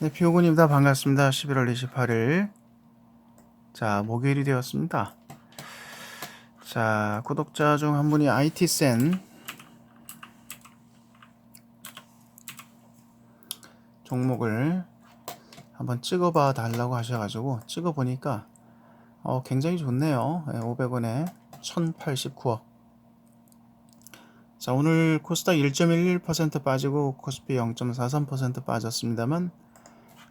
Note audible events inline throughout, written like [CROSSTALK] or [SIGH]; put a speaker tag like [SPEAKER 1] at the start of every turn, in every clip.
[SPEAKER 1] 네, 피오군입니다. 반갑습니다. 11월 28일. 자, 목요일이 되었습니다. 자, 구독자 중 한 분이 IT센 종목을 한번 찍어봐 달라고 하셔가지고 찍어보니까 어, 굉장히 좋네요. 500원에 1089억. 자, 오늘 코스닥 1.11% 빠지고 코스피 0.43% 빠졌습니다만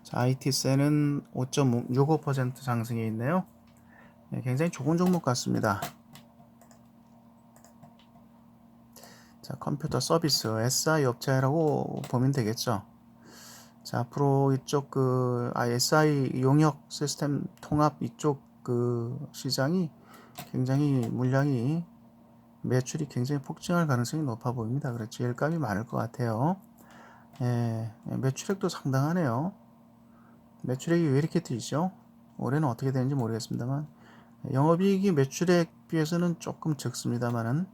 [SPEAKER 1] 자, IT세는 5.65% 상승해 있네요. 네, 굉장히 좋은 종목 같습니다. 자, 컴퓨터 서비스 SI 업체라고 보면 되겠죠. 자, 앞으로 이쪽 그 SI 용역 시스템 통합 이쪽 그 시장이 굉장히 물량이 매출이 굉장히 폭증할 가능성이 높아 보입니다. 그래서 제일감이 많을 것 같아요. 예, 매출액도 상당하네요. 매출액이 왜 이렇게 뛰죠? 올해는 어떻게 되는지 모르겠습니다만 영업이익이 매출액 비해서는 조금 적습니다만은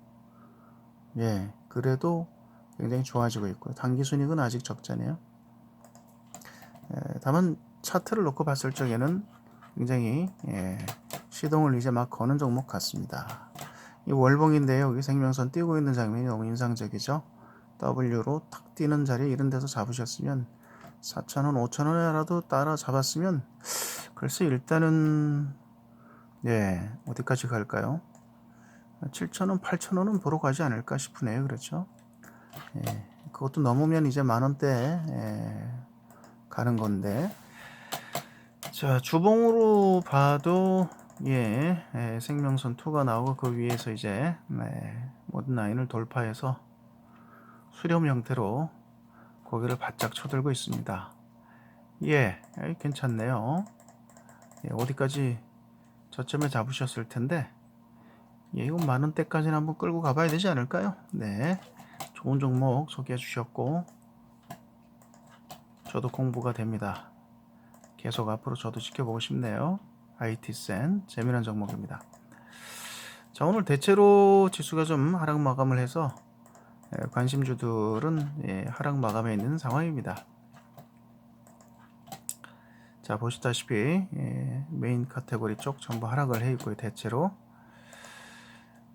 [SPEAKER 1] 예 그래도 굉장히 좋아지고 있고요. 당기순이익은 아직 적자네요. 예, 다만 차트를 놓고 봤을 적에는 굉장히 예, 시동을 이제 막 거는 종목 같습니다. 이 월봉인데요. 여기 생명선 띄고 있는 장면이 너무 인상적이죠. W로 탁 뛰는 자리 이런 데서 잡으셨으면 4,000원, 5,000원이라도 따라 잡았으면 글쎄 일단은 예, 어디까지 갈까요? 7,000원, 8,000원은 보러 가지 않을까 싶으네요. 그렇죠? 예, 그것도 넘으면 이제 만 원대 예, 가는 건데 자, 주봉으로 봐도 예, 예, 생명선 2가 나오고 그 위에서 이제 네, 모든 라인을 돌파해서 수렴 형태로 고개를 바짝 쳐들고 있습니다. 예, 괜찮네요. 예, 어디까지 저점에 잡으셨을 텐데, 예, 이건 만 원대까지는 한번 끌고 가봐야 되지 않을까요? 네, 좋은 종목 소개해 주셨고, 저도 공부가 됩니다. 계속 앞으로 저도 지켜보고 싶네요. IT센 재미난 종목입니다. 자, 오늘 대체로 지수가 좀 하락 마감을 해서 예, 관심주들은 예, 하락 마감에 있는 상황입니다. 자 보시다시피 예, 메인 카테고리 쪽 전부 하락을 해 있고요 대체로.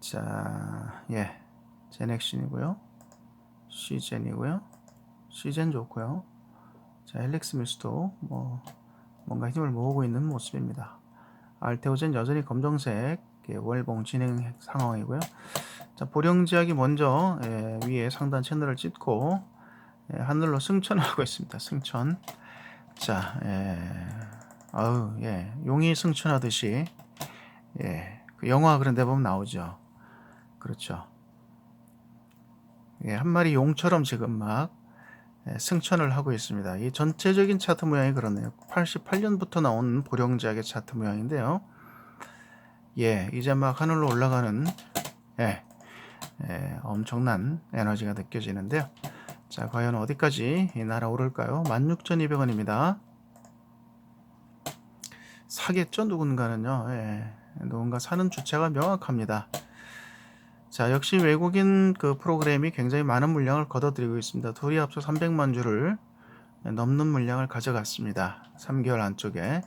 [SPEAKER 1] 자예 제넥신이고요. 시젠이고요. 시젠 좋고요. 자 헬릭스 밀스도 뭐 뭔가 힘을 모으고 있는 모습입니다. 알테오젠 여전히 검정색 예, 월봉 진행 상황이고요 자, 보령지역이 먼저 예, 위에 상단 채널을 찢고 예, 하늘로 승천하고 있습니다. 승천. 자, 예, 아우, 예, 용이 승천하듯이 예, 그 영화 그런 데 보면 나오죠. 그렇죠. 예, 한 마리 용처럼 지금 막 예, 승천을 하고 있습니다. 이 전체적인 차트 모양이 그렇네요. 88년부터 나온 보령지역의 차트 모양인데요. 예, 이제 막 하늘로 올라가는 예, 예, 엄청난 에너지가 느껴지는데요. 자, 과연 어디까지 날아오를까요? 16,200원입니다. 사겠죠, 누군가는요. 예, 누군가 사는 주체가 명확합니다. 자, 역시 외국인 그 프로그램이 굉장히 많은 물량을 걷어들이고 있습니다. 둘이 합쳐 300만 주를 넘는 물량을 가져갔습니다. 3개월 안쪽에.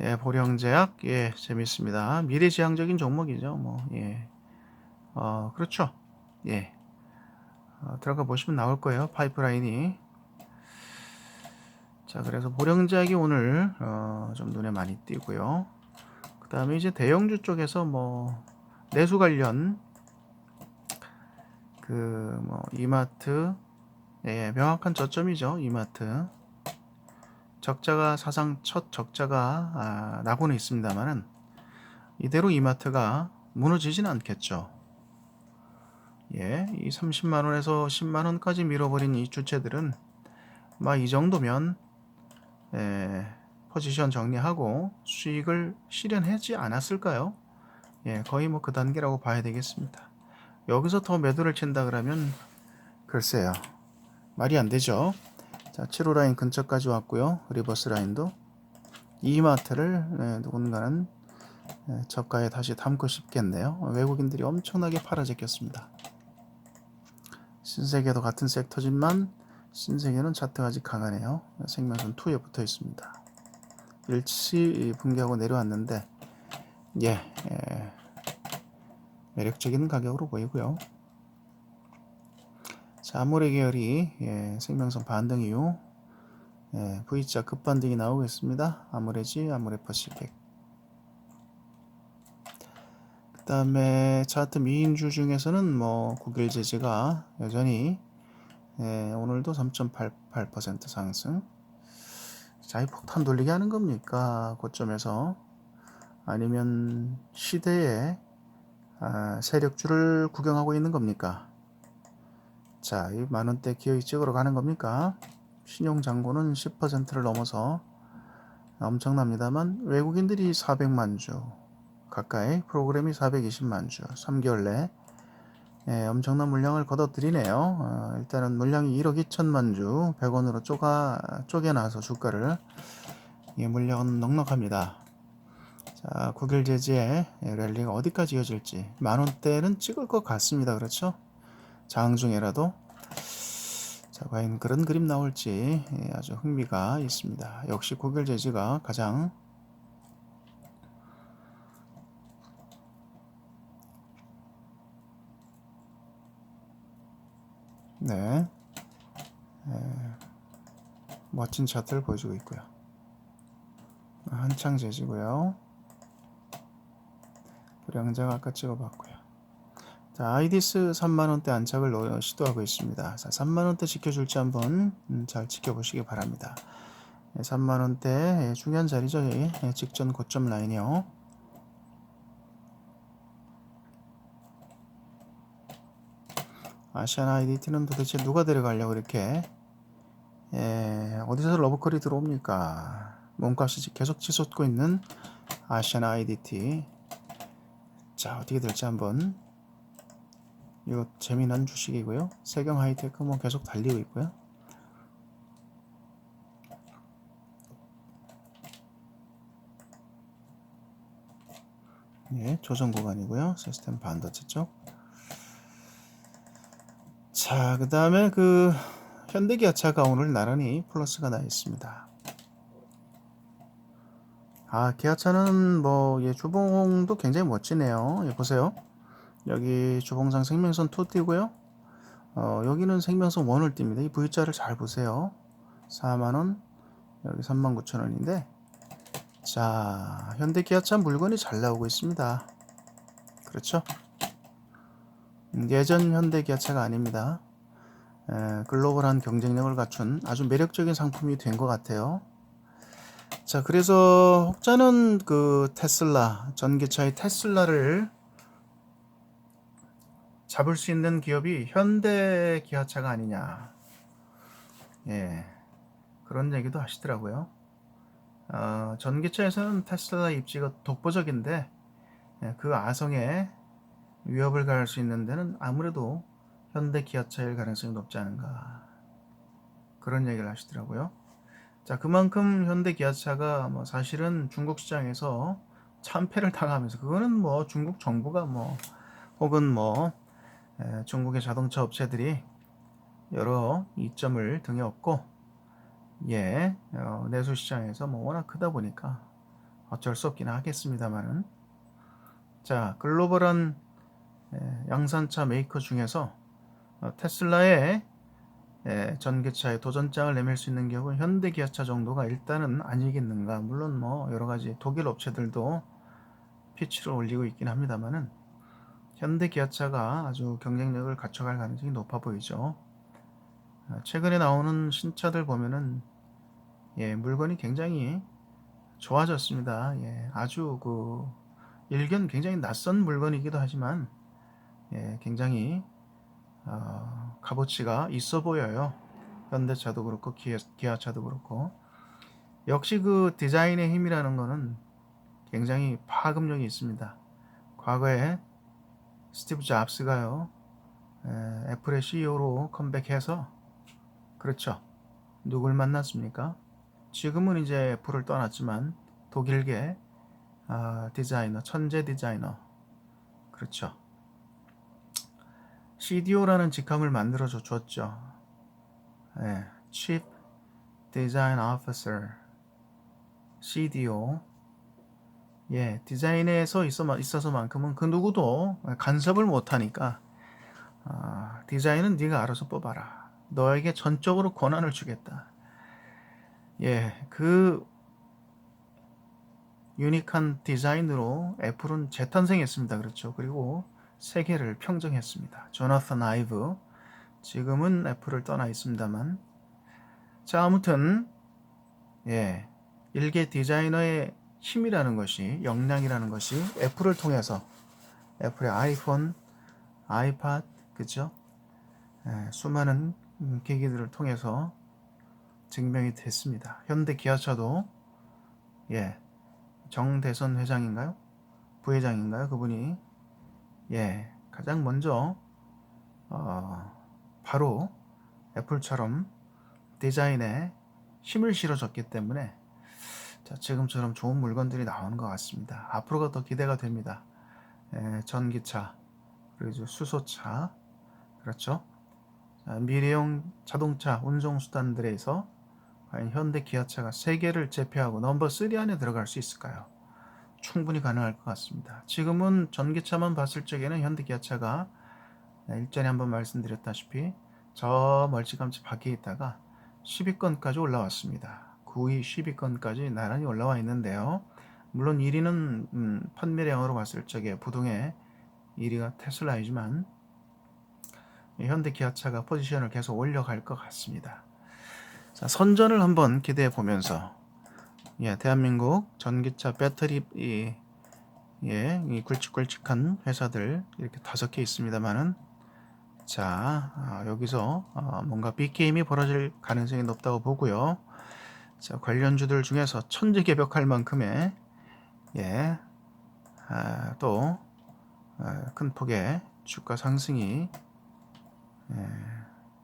[SPEAKER 1] 예, 보령제약, 예, 재밌습니다. 미래지향적인 종목이죠, 뭐, 예. 어, 그렇죠. 예. 어, 들어가 보시면 나올 거예요. 파이프라인이. 자, 그래서 보령제약이 오늘 어, 좀 눈에 많이 띄고요. 그 다음에 이제 대형주 쪽에서 뭐 내수 관련 그 뭐 이마트 예, 명확한 저점이죠. 이마트 적자가 사상 첫 적자가 아, 나고는 있습니다만은 이대로 이마트가 무너지지는 않겠죠. 예, 이 30만 원에서 10만 원까지 밀어버린 이 주체들은 막 이 정도면 예, 포지션 정리하고 수익을 실현하지 않았을까요? 예, 거의 뭐 그 단계라고 봐야 되겠습니다. 여기서 더 매도를 친다 그러면 글쎄요. 말이 안 되죠. 자, 7호 라인 근처까지 왔고요. 리버스 라인도 이마트를 예, 누군가는 예, 저가에 다시 담고 싶겠네요. 외국인들이 엄청나게 팔아 제꼈습니다. 신세계도 같은 섹터지만 신세계는 차트가 아직 강하네요. 생명선 2에 붙어 있습니다. 일치 붕괴하고 내려왔는데 예, 예 매력적인 가격으로 보이고요. 자, 아모레 계열이 예, 생명선 반등 이후 예, V자 급반등이 나오겠습니다. 아모레지, 아모레 퍼시픽. 그 다음에 차트 미인주 중에서는 뭐 국일제지가 여전히 예, 오늘도 3.88% 상승. 자, 이 폭탄 돌리게 하는 겁니까? 고점에서. 아니면 시대의 아, 세력주를 구경하고 있는 겁니까? 자, 이 만원대 기어이 찍으러 가는 겁니까? 신용장고는 10%를 넘어서 엄청납니다만 외국인들이 400만 주 가까이 프로그램이 420만 주 3개월 내 예, 엄청난 물량을 걷어들이네요. 어, 일단은 물량이 1억 2천만 주 100원으로 쪼가, 쪼개놔서 주가를 예, 물량은 넉넉합니다. 자, 9일 제지의 랠리가 어디까지 이어질지 만원대는 찍을 것 같습니다. 그렇죠? 장중에라도 자, 과연 그런 그림 나올지 예, 아주 흥미가 있습니다. 역시 9일 제지가 가장 네. 네. 멋진 차트를 보여주고 있고요. 한창 재지고요. 불량자가 아까 찍어봤고요. 자, 아이디스 3만원대 안착을 시도하고 있습니다. 자, 3만원대 지켜줄지 한번 음, 잘 지켜보시기 바랍니다. 3만원대 중요한 자리죠. 직전 고점 라인이요. 아시안 아이디티는 도대체 누가 데려가려고 이렇게 예, 어디서 러브콜이 들어옵니까? 몸값이 계속 치솟고 있는 아시안 아이디티 자 어떻게 될지 한번 이거 재미난 주식이고요 세경 하이테크 뭐 계속 달리고 있고요 예, 조정 구간이고요 시스템 반도체 쪽 자, 그 다음에 그 현대기아차가 오늘 나란히 플러스가 나 있습니다. 아, 기아차는 뭐, 예, 주봉도 굉장히 멋지네요. 예, 보세요. 여기 주봉상 생명선 2 띄고요. 어, 여기는 생명선 1을 띱니다. 이 V자를 잘 보세요. 4만원, 여기 39,000원인데, 자, 현대기아차 물건이 잘 나오고 있습니다. 그렇죠? 예전 현대기아차가 아닙니다. 에, 글로벌한 경쟁력을 갖춘 아주 매력적인 상품이 된 것 같아요. 자, 그래서 혹자는 그 테슬라, 전기차의 테슬라를 잡을 수 있는 기업이 현대 기아차가 아니냐. 예. 그런 얘기도 하시더라고요. 어, 전기차에서는 테슬라 입지가 독보적인데, 예, 그 아성에 위협을 가할 수 있는 데는 아무래도 현대 기아차일 가능성이 높지 않은가 그런 얘기를 하시더라고요. 자 그만큼 현대 기아차가 뭐 사실은 중국 시장에서 참패를 당하면서 그거는 뭐 중국 정부가 뭐 혹은 뭐 에, 중국의 자동차 업체들이 여러 이점을 등에 업고 예 어, 내수 시장에서 뭐 워낙 크다 보니까 어쩔 수 없긴 하겠습니다만은 자 글로벌한 예, 양산차 메이커 중에서 어, 테슬라의 예, 전기차에 도전장을 내밀 수 있는 기업은 현대 기아차 정도가 일단은 아니겠는가. 물론 뭐 여러 가지 독일 업체들도 피치를 올리고 있긴 합니다만은 현대기아차가 아주 경쟁력을 갖춰갈 가능성이 높아 보이죠. 아, 최근에 나오는 신차들 보면은 예, 물건이 굉장히 좋아졌습니다. 예, 아주 그 일견 굉장히 낯선 물건이기도 하지만 예, 굉장히 어, 값어치가 있어 보여요. 현대차도 그렇고 기아, 기아차도 그렇고 역시 그 디자인의 힘이라는 것은 굉장히 파급력이 있습니다. 과거에 스티브 잡스가요 에, 애플의 CEO로 컴백해서 그렇죠. 누굴 만났습니까? 지금은 이제 애플을 떠났지만 독일계 아, 디자이너, 천재 디자이너 그렇죠. CDO라는 직함을 만들어 줬죠. 예, Chief Design Officer CDO 예, 디자인에서 있어, 있어서 만큼은 그 누구도 간섭을 못하니까 아, 디자인은 네가 알아서 뽑아라. 너에게 전적으로 권한을 주겠다. 예, 그 유니크한 디자인으로 애플은 재탄생했습니다. 그렇죠. 그리고 세계를 평정했습니다. 조나탄 아이브 지금은 애플을 떠나 있습니다만 자 아무튼 예 일개 디자이너의 힘이라는 것이 역량이라는 것이 애플을 통해서 애플의 아이폰, 아이팟 그죠? 예, 수많은 음, 계기들을 통해서 증명이 됐습니다. 현대 기아차도 예 정대선 회장인가요? 부회장인가요? 그분이 예 가장 먼저 어, 바로 애플처럼 디자인에 힘을 실어줬기 때문에 자, 지금처럼 좋은 물건들이 나오는 것 같습니다. 앞으로가 더 기대가 됩니다. 에, 전기차, 그리고 수소차, 그렇죠? 자, 미래형 자동차 운송 수단들에서 과연 현대 기아차가 세계를 제패하고 넘버 3 안에 들어갈 수 있을까요? 충분히 가능할 것 같습니다. 지금은 전기차만 봤을 적에는 현대 기아차가 네, 일전에 한번 말씀드렸다시피 저 멀찌감치 밖에 있다가 10위권까지 올라왔습니다. 9위, 10위권까지 나란히 올라와 있는데요. 물론 1위는 음, 판매량으로 봤을 적에 부동의 1위가 테슬라이지만 현대 기아차가 포지션을 계속 올려갈 것 같습니다. 자, 선전을 한번 기대해 보면서 예, 대한민국 전기차 배터리 이, 예, 이 굵직굵직한 회사들 이렇게 다섯 개 있습니다만은 자 아, 여기서 아, 뭔가 빅게임이 벌어질 가능성이 높다고 보고요. 자, 관련주들 중에서 천지개벽할 만큼의 예, 아, 또큰 아, 폭의 주가 상승이 예,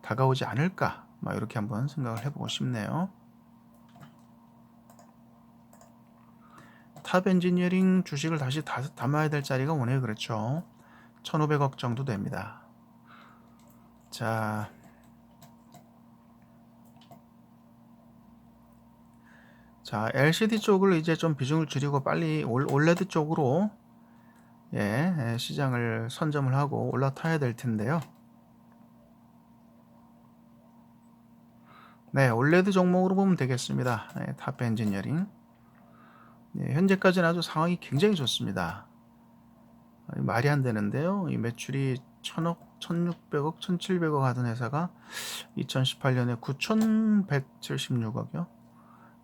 [SPEAKER 1] 다가오지 않을까 막 이렇게 한번 생각을 해보고 싶네요. 탑 엔지니어링 주식을 다시 다, 담아야 될 자리가 오네요. 그렇죠. 1,500억 정도 됩니다. 자, 자, LCD 쪽을 이제 좀 비중을 줄이고 빨리 올레드 쪽으로 예, 예, 시장을 선점을 하고 올라타야 될 텐데요. 네, 올레드 종목으로 보면 되겠습니다. 네, 탑 엔지니어링. 네, 현재까지는 아주 상황이 굉장히 좋습니다. 말이 안 되는데요. 이 매출이 1000억, 1600억, 1700억 하던 회사가 2018년에 9176억이요.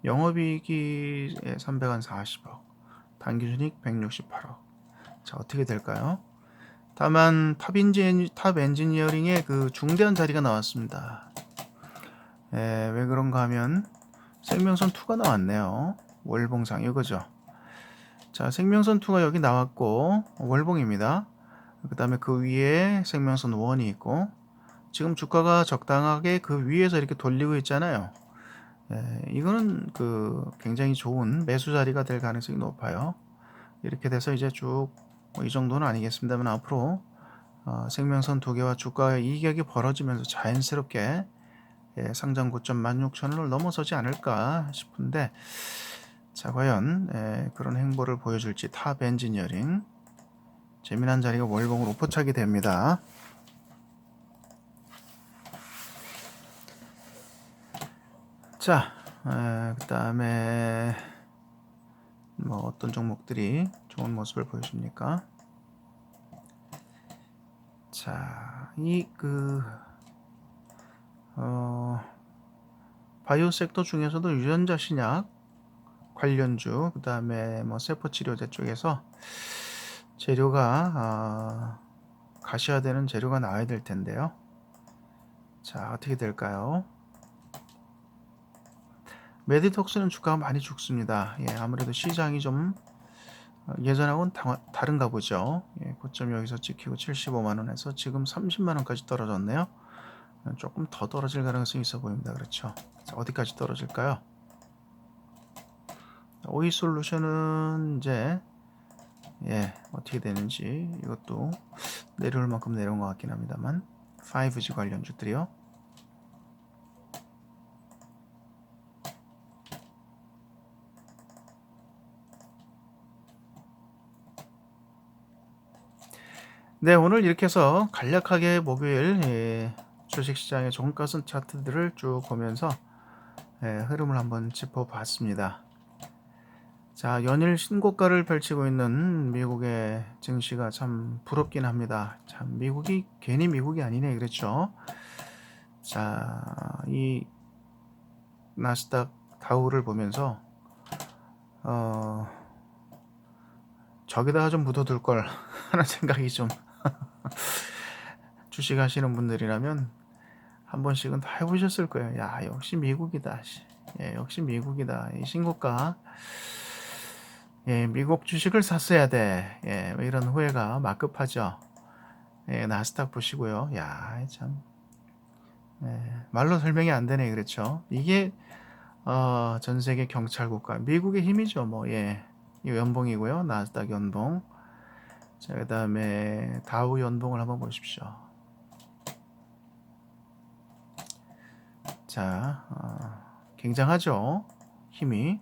[SPEAKER 1] 영업이익이 340억, 단기순이익 168억. 자 어떻게 될까요? 다만 탑, 인지, 탑 엔지니어링의 그 중대한 자리가 나왔습니다. 에, 왜 그런가 하면 생명선 2가 나왔네요. 월봉상 이거죠. 자 생명선 2가 여기 나왔고 월봉입니다. 그 다음에 그 위에 생명선 1이 있고 지금 주가가 적당하게 그 위에서 이렇게 돌리고 있잖아요. 예, 이거는 그 굉장히 좋은 매수 자리가 될 가능성이 높아요. 이렇게 돼서 이제 쭉이 뭐 정도는 아니겠습니다만 앞으로 어, 생명선 두 개와 주가의 이격이 벌어지면서 자연스럽게 예, 상장 고점 16,000원을 넘어서지 않을까 싶은데 자 과연 예, 그런 행보를 보여줄지 탑 엔지니어링 재미난 자리가 월봉으로 포착이 됩니다. 자, 그 다음에 뭐 어떤 종목들이 좋은 모습을 보여줍니까? 자, 이 그 어, 바이오 섹터 중에서도 유전자 신약 관련주, 그 다음에 뭐 세포 치료제 쪽에서 재료가 어, 가셔야 되는 재료가 나와야 될 텐데요. 자, 어떻게 될까요? 메디톡스는 주가가 많이 죽습니다. 예, 아무래도 시장이 좀 어, 예전하고는 다른가 보죠. 예, 고점 여기서 찍히고 75만 원에서 지금 30만 원까지 떨어졌네요. 어, 조금 더 떨어질 가능성이 있어 보입니다. 그렇죠. 자, 어디까지 떨어질까요? 오이 솔루션은 이제 예, 어떻게 되는지 이것도 내려올 만큼 내려온 것 같긴 합니다만 5G 관련주들이요. 네, 오늘 이렇게 해서 간략하게 목요일 예, 주식시장의 종가선 차트들을 쭉 보면서 예, 흐름을 한번 짚어봤습니다. 자, 연일 신고가를 펼치고 있는 미국의 증시가 참 부럽긴 합니다. 참 미국이 괜히 미국이 아니네, 그렇죠? 자, 이 나스닥 다우를 보면서 어 저기다가 좀 묻어둘 걸 [LAUGHS] 하는 생각이 좀 [LAUGHS] 주식 하시는 분들이라면 한 번씩은 다 해보셨을 거예요. 야 역시 미국이다. 예, 역시 미국이다. 이 신고가 예, 미국 주식을 샀어야 돼. 예, 뭐 이런 후회가 막급하죠. 예, 나스닥 보시고요. 야, 참. 예, 말로 설명이 안 되네, 그렇죠? 이게 어, 전 세계 경찰 국가, 미국의 힘이죠. 뭐, 예, 이 연봉이고요. 나스닥 연봉. 자, 그 다음에 다우 연봉을 한번 보십시오. 자, 어, 굉장하죠. 힘이.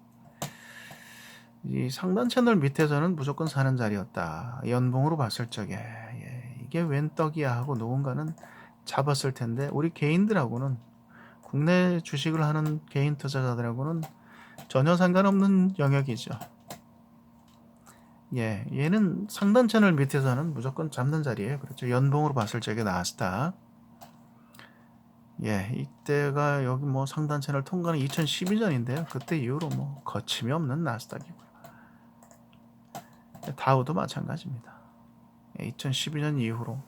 [SPEAKER 1] 이 상단 채널 밑에서는 무조건 사는 자리였다. 연봉으로 봤을 적에 예, 이게 웬 떡이야 하고 누군가는 잡았을 텐데 우리 개인들하고는 국내 주식을 하는 개인 투자자들하고는 전혀 상관없는 영역이죠. 예, 얘는 상단 채널 밑에서는 무조건 잡는 자리예요. 그렇죠. 연봉으로 봤을 적에 나스닥. 예, 이때가 여기 뭐 상단 채널 통과는 2012년인데요. 그때 이후로 뭐 거침이 없는 나스닥이고요. 다우도 마찬가지입니다. 2012년 이후로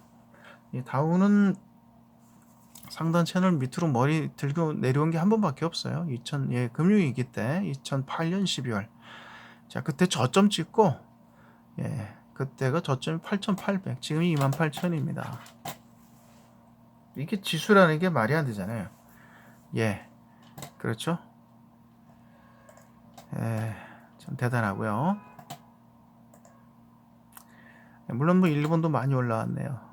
[SPEAKER 1] 이 다우는 상단 채널 밑으로 머리 들고 내려온 게 한 번밖에 없어요. 2000 예, 금융위기 때 2008년 12월. 자, 그때 저점 찍고 예, 그때가 저점이 8,800, 지금이 28,000입니다. 이게 지수라는 게 말이 안 되잖아요. 예, 그렇죠? 예, 참 대단하고요. 예, 물론 뭐 일본도 많이 올라왔네요.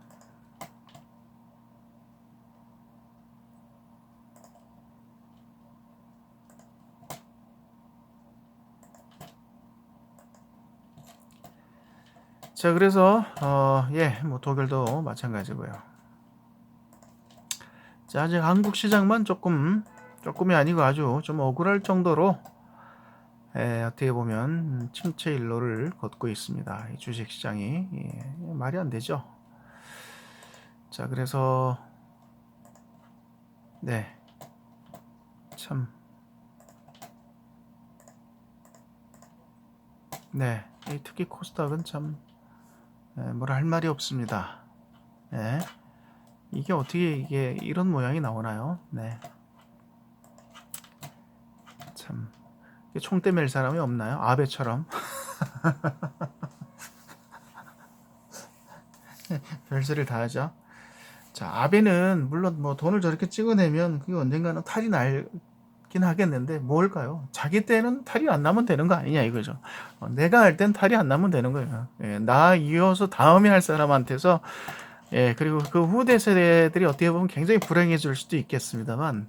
[SPEAKER 1] 자, 그래서 어, 예, 뭐 독일도 마찬가지고요. 자, 아직 한국 시장만 조금 조금이 아니고 아주 좀 억울할 정도로 예, 어떻게 보면 침체 일로를 걷고 있습니다. 이 주식 시장이 예, 말이 안 되죠. 자, 그래서 네, 참, 네, 특히 코스닥은 참 예, 뭐라 할 말이 없습니다. 네. 이게 어떻게 이게 이런 모양이 나오나요? 네. 참 총대 맬 사람이 없나요? 아베처럼 [LAUGHS] 별소리를 다 하죠. 자, 아베는 물론 뭐 돈을 저렇게 찍어내면 그게 언젠가는 탈이 날 있긴 하겠는데 뭘까요? 자기 때는 탈이 안 나면 되는 거 아니냐 이거죠. 어, 내가 할 땐 탈이 안 나면 되는 거예요. 예, 나 이어서 다음에 할 사람한테서 예, 그리고 그 후대 세대들이 어떻게 보면 굉장히 불행해질 수도 있겠습니다만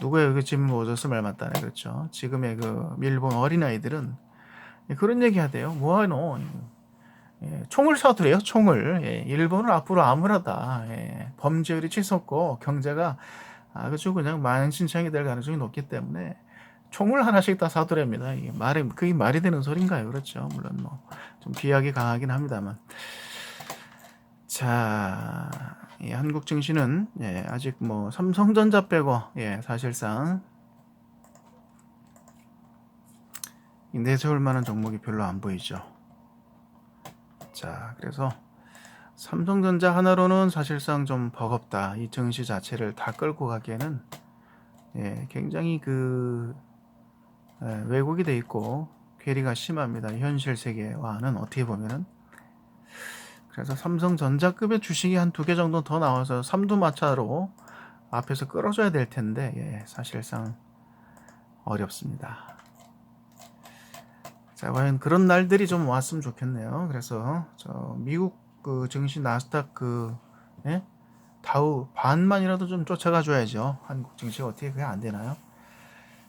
[SPEAKER 1] 누구의 그 짐 모저스 말 맞다네 그렇죠. 지금의 그 일본 어린 아이들은 예, 그런 얘기 하대요. 뭐하노? 예, 총을 쏴두래요, 총을. 예, 일본은 앞으로 암울하다. 예, 범죄율이 치솟고 경제가 아주 그냥 만신창이 될 가능성이 높기 때문에 총을 하나씩 다 사두랍니다. 이게 말이 그게 말이 되는 소린가요? 그렇죠. 물론 뭐 좀 비약이 강하긴 합니다만. 자, 예, 한국 증시는 예, 아직 뭐 삼성전자 빼고 예, 사실상 내세울 만한 종목이 별로 안 보이죠. 자, 그래서 삼성전자 하나로는 사실상 좀 버겁다. 이 증시 자체를 다 끌고 가기에는 예, 굉장히 그 예, 왜곡이 돼 있고 괴리가 심합니다. 현실 세계와는 어떻게 보면은 그래서 삼성전자급의 주식이 한 두 개 정도 더 나와서 삼두마차로 앞에서 끌어줘야 될 텐데 예, 사실상 어렵습니다. 자, 과연 그런 날들이 좀 왔으면 좋겠네요. 그래서 저 미국 그 증시 나스닥 그 예? 다우 반만이라도 좀 쫓아가 줘야죠. 한국 증시가 어떻게 그게 안 되나요?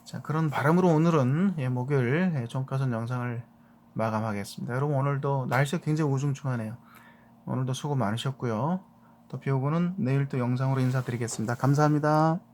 [SPEAKER 1] 자 그런 바람으로 오늘은 예, 목요일 예, 종가선 영상을 마감하겠습니다. 여러분 오늘도 날씨가 굉장히 우중충하네요. 오늘도 수고 많으셨고요. 또 비오고는 내일 또 영상으로 인사드리겠습니다. 감사합니다.